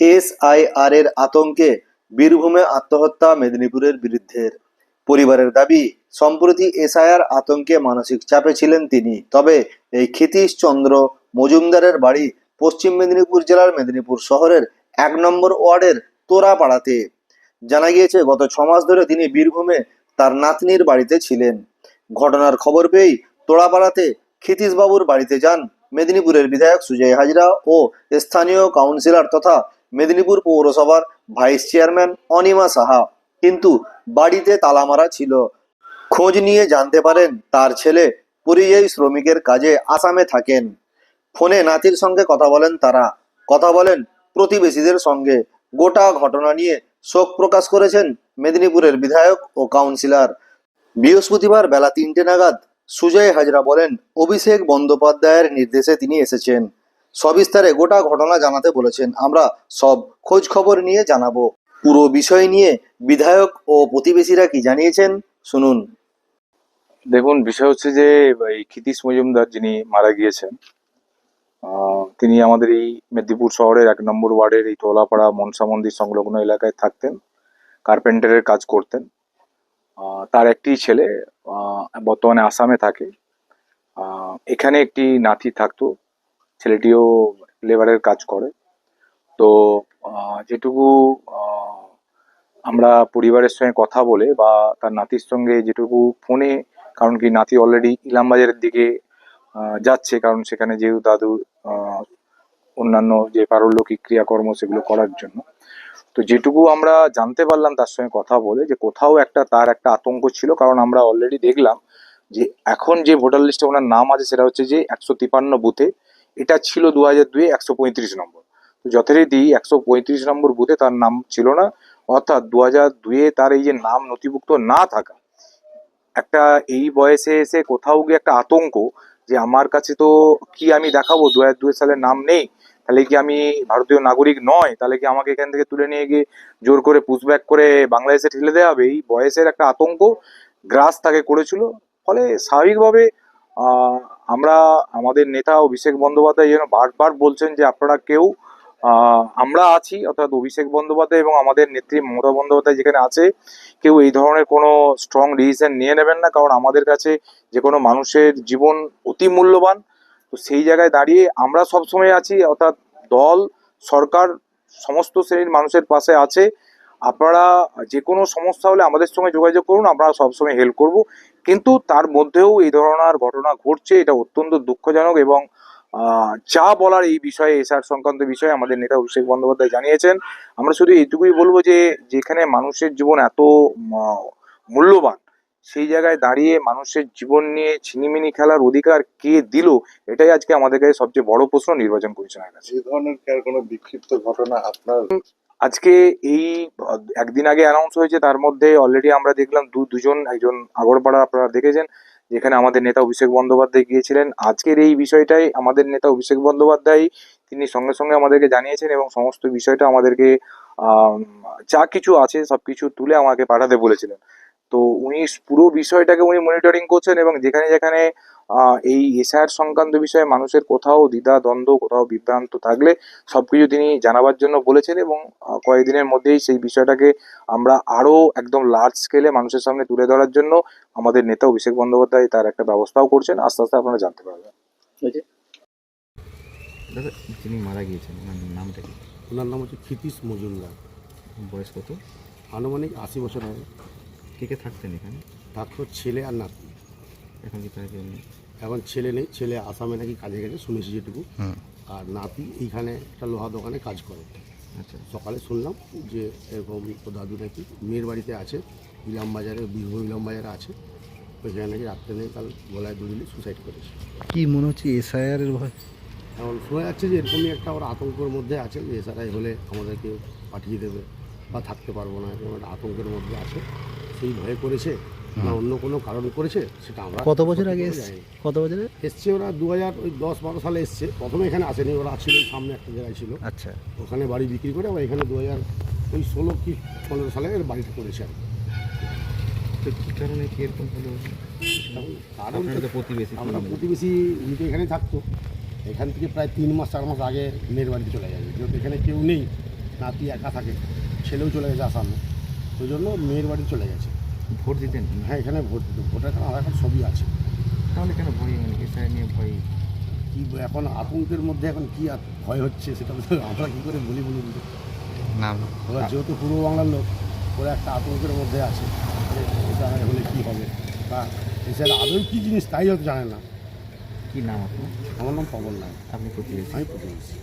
SIR এর আতঙ্কে বীরভূমে আত্মহত্যা মেদিনীপুরের বৃদ্ধের পরিবারের দাবি, সম্প্রতি এসআইআর আতঙ্কে মানসিক চাপে ছিলেন তিনি। তবে এই ক্ষিতীশ চন্দ্র মজুমদারের বাড়ি পশ্চিম মেদিনীপুর জেলার মেদিনীপুর শহরের এক নম্বর ওয়ার্ডের তোরাপাড়াতে। জানা গিয়েছে, গত ছ মাস ধরে তিনি বীরভূমে তার নাতনির বাড়িতে ছিলেন। ঘটনার খবর পেয়েই তোড়াপাড়াতে ক্ষিতীশবাবুর বাড়িতে যান মেদিনীপুরের বিধায়ক সুজয় হাজরা ও স্থানীয় কাউন্সিলর তথা মেদিনীপুর পৌরসভার ভাইস চেয়ারম্যান অনিমা সাহা কিন্তু বাড়িতে তালামারা ছিল। খোঁজ নিয়ে জানতে পারেন, তার ছেলে পরিযায়ী শ্রমিকের কাজে আসামে থাকেন। ফোনে নাতির সঙ্গে কথা বলেন তারা। কথা বলেন প্রতিবেশীদের সঙ্গে। গোটা ঘটনা নিয়ে শোক প্রকাশ করেছেন মেদিনীপুরের বিধায়ক ও কাউন্সিলর। বৃহস্পতিবার বেলা তিনটে নাগাদ সুজয় হাজরা বলেন, অভিষেক বন্দ্যোপাধ্যায়ের নির্দেশে তিনি এসেছেন। সবিস্তারে গোটা ঘটনা জানাতে বলেছেন। আমরা সব খোঁজ খবর নিয়ে জানাব। পুরো বিষয় নিয়ে বিধায়ক ও প্রতিবেশীরা কি জানিয়েছেন, শুনুন। দেখুন, বিষয় হচ্ছে যে, এই ক্ষিতীশ মজুমদার যিনি মারা গিয়েছেন তিনি আমাদের এই মেদিনীপুর শহরের এক নম্বর ওয়ার্ডের এই তোলাপাড়া মনসা মন্দির সংলগ্ন এলাকায় থাকতেন, কার্পেন্টারের কাজ করতেন। তার একটি ছেলে বর্তমানে আসামে থাকে। এখানে একটি নাতি থাকতো। ছেলেটিও লেবারের কাজ করে। তো যেটুকু আমরা পরিবারের সঙ্গে কথা বলে বা তার নাতির সঙ্গে যেটুকু ফোনে, কারণ কি নাতি অলরেডি ইলামবাজারের দিকে যাচ্ছে, কারণ সেখানে যেহেতু দাদু অন্যান্য যে পারলৌকিক ক্রিয়াকর্ম সেগুলো করার জন্য। তো যেটুকু আমরা জানতে পারলাম তার সঙ্গে কথা বলে যে কোথাও একটা তার একটা আতঙ্ক ছিল, কারণ আমরা অলরেডি দেখলাম যে এখন যে ভোটার লিস্টে ওনার নাম আছে সেটা হচ্ছে যে একশো তিপান্ন বুথে এটা ছিল দু হাজার দুয়ে একশো পঁয়ত্রিশ নম্বর। তো যথারীতি একশো পঁয়ত্রিশ নম্বর বুথে তার নাম ছিল না, অর্থাৎ দু হাজার দুয়ে তার এই যে নাম নথিভুক্ত না থাকা, একটা এই বয়সে এসে কোথাও গিয়ে একটা আতঙ্ক যে আমার কাছে তো কি আমি দেখাবো দু হাজার দুই সালের নাম নেই, তাহলে কি আমি ভারতীয় নাগরিক নয়, তাহলে কি আমাকে এখান থেকে তুলে নিয়ে গিয়ে জোর করে পুশব্যাক করে বাংলাদেশে ঠেলে দেওয়া হবে? এই বয়সের একটা আতঙ্ক, গ্রাস তাকে করেছিল, ফলে স্বাভাবিকভাবে আমরা, আমাদের নেতা অভিষেক বন্দ্যোপাধ্যায় যেন বারবার বলছেন যে আপনারা কেউ আমরা আছি, অর্থাৎ অভিষেক বন্দ্যোপাধ্যায় এবং আমাদের নেত্রী মমতা বন্দ্যোপাধ্যায় যেখানে আছে, কেউ এই ধরনের কোনো স্ট্রং ডিসিশন নিয়ে নেবেন না, কারণ আমাদের কাছে যে কোনো মানুষের জীবন অতি মূল্যবান। তো সেই জায়গায় দাঁড়িয়ে আমরা সবসময় আছি, অর্থাৎ দল, সরকার, সমস্ত শ্রেণির মানুষের পাশে আছে। আপনারা যে কোনো সমস্যা হলে আমাদের সঙ্গে যোগাযোগ করুন, আমরা সবসময় হেল্প করব। কিন্তু তার মধ্যেও এই ধরনের ঘটনা ঘটছে, এটা অত্যন্ত দুঃখজনক এবং যা বলার এই বিষয়ে এসআর সংক্রান্ত বিষয়ে আমাদের নেতা অভিষেক বন্দ্যোপাধ্যায় জানিয়েছেন। আমরা শুধু এইটুকুই বলব যে, যেখানে মানুষের জীবন এত মূল্যবান, সেই জায়গায় দাঁড়িয়ে মানুষের জীবন নিয়ে ছিনিমিনি খেলার অধিকার কে দিল, এটাই আজকে আমাদের কাছে সবচেয়ে বড় প্রশ্ন নির্বাচন কমিশনের কাছে। এই ধরনের কোনো বিক্ষিপ্ত ঘটনা আপনার? আজকে এই একদিন আগে অ্যানাউন্স হয়েছে তার মধ্যে অলরেডি আমরা দেখলাম দু দুজন একজন আগরপাড়া আপনারা দেখেছেন যেখানে আমাদের নেতা অভিষেক বন্দ্যোপাধ্যায় গিয়েছিলেন। আজকের এই বিষয়টাই আমাদের নেতা অভিষেক বন্দ্যোপাধ্যায় তিনি সঙ্গে সঙ্গে আমাদেরকে জানিয়েছেন এবং সমস্ত বিষয়টা আমাদেরকে আম, যা কিছু আছে সবকিছু তুলে আমাকে পাঠাতে বলেছিলেন। তো উনি পুরো বিষয়টাকে উনি মনিটরিং করছেন এবং যেখানে যেখানে এই এসআর সংক্রান্ত বিষয়ে মানুষের কোথাও দ্বিধা দ্বন্দ্ব কোথাও বিভ্রান্ত থাকলে সবকিছু তিনি জানাবার জন্য বলেছেন এবং কয়েকদিনের মধ্যেই সেই বিষয়টাকে আমরা আরও একদম লার্জ স্কেলে মানুষের সামনে তুলে ধরার জন্য আমাদের নেতা অভিষেক বন্দ্যোপাধ্যায় তার একটা ব্যবস্থাও করছেন। আস্তে আস্তে আপনারা জানতে পারবেন। দাদা যিনি মারা গিয়েছেন ওনার নামটা কি? ওনার নাম হচ্ছে ক্ষিতীশ মজুমদার। বয়স কত? আনুমানিক আশি বছর হবে। কে কে থাকতেন এখানে? তার তো ছেলে আর নাতি। এখন কি তার এখন ছেলে নেই ছেলে আসামে নাকি কাজে গেছে শুনেছি যেটুকু। আর নাতি এইখানে একটা লোহা দোকানে কাজ করে। আচ্ছা। সকালে শুনলাম যে এরকম তো দাদু নাকি মেয়ের বাড়িতে আছে ইলাম বাজারে বীরভূম ইলাম বাজারে আছে। ওইখানে নাকি রাত্রে নেই কাল গলায় দড়িলে সুসাইড করেছে। কি মনে হচ্ছে এসআইআর এর ভয়? এখন শোনা যাচ্ছে যে এরকমই একটা ওরা আতঙ্কের মধ্যে আছে যে এসআরআই হলে আমাদেরকে পাঠিয়ে দেবে বা থাকতে পারব না এরকম একটা আতঙ্কের মধ্যে আছে। সেই ভয়ে করেছে না অন্য কোনো কারণ করেছে সেটা আমরা কত বছর আগে এসছে? কত বছরে? এসছে ওরা দু হাজার ওই দশ বারো সালে এসছে। প্রথমে এখানে আসেনি ওরা ছিল ওই সামনে একটা জায়গায় ছিল। আচ্ছা। ওখানে বাড়ি বিক্রি করে আবার এখানে দু হাজার ওই ষোলো কি পনেরো সালে এর বাড়িটা করেছে আর কি। তো কী কারণে কি হলো? কারণ প্রতিবেশী আমরা প্রতিবেশী দুটো এখানে থাকতো। এখান থেকে প্রায় তিন মাস চার মাস আগে মেয়ের বাড়িতে চলে যাবে যেহেতু এখানে কেউ নেই নাতি একা থাকে ছেলেও চলে গেছে আসামে। ওই জন্য মেয়ের বাড়ি চলে গেছে। ভোট দিতেন হ্যাঁ এখানে ভোট দিত ভোটার কার্ড আধার কার্ড সবই আছে। তাহলে কেন ভয় মানে এসআই নিয়ে ভয়। কি এখন আতঙ্কের মধ্যে এখন কি ভয় হচ্ছে সেটা আমরা কী করে বলি বলুন তো? নাম ওরা যেহেতু পূর্ব বাংলার লোক ওরা একটা আতঙ্কের মধ্যে আছে। এটা হলে কী হবে? বা এছাড়া আদৌ কী জিনিস তাই হয়তো জানে না। কি নাম আপনার? আমার নাম পবন নাম আপনি প্রতিবেশী? আমি প্রতিবেশী।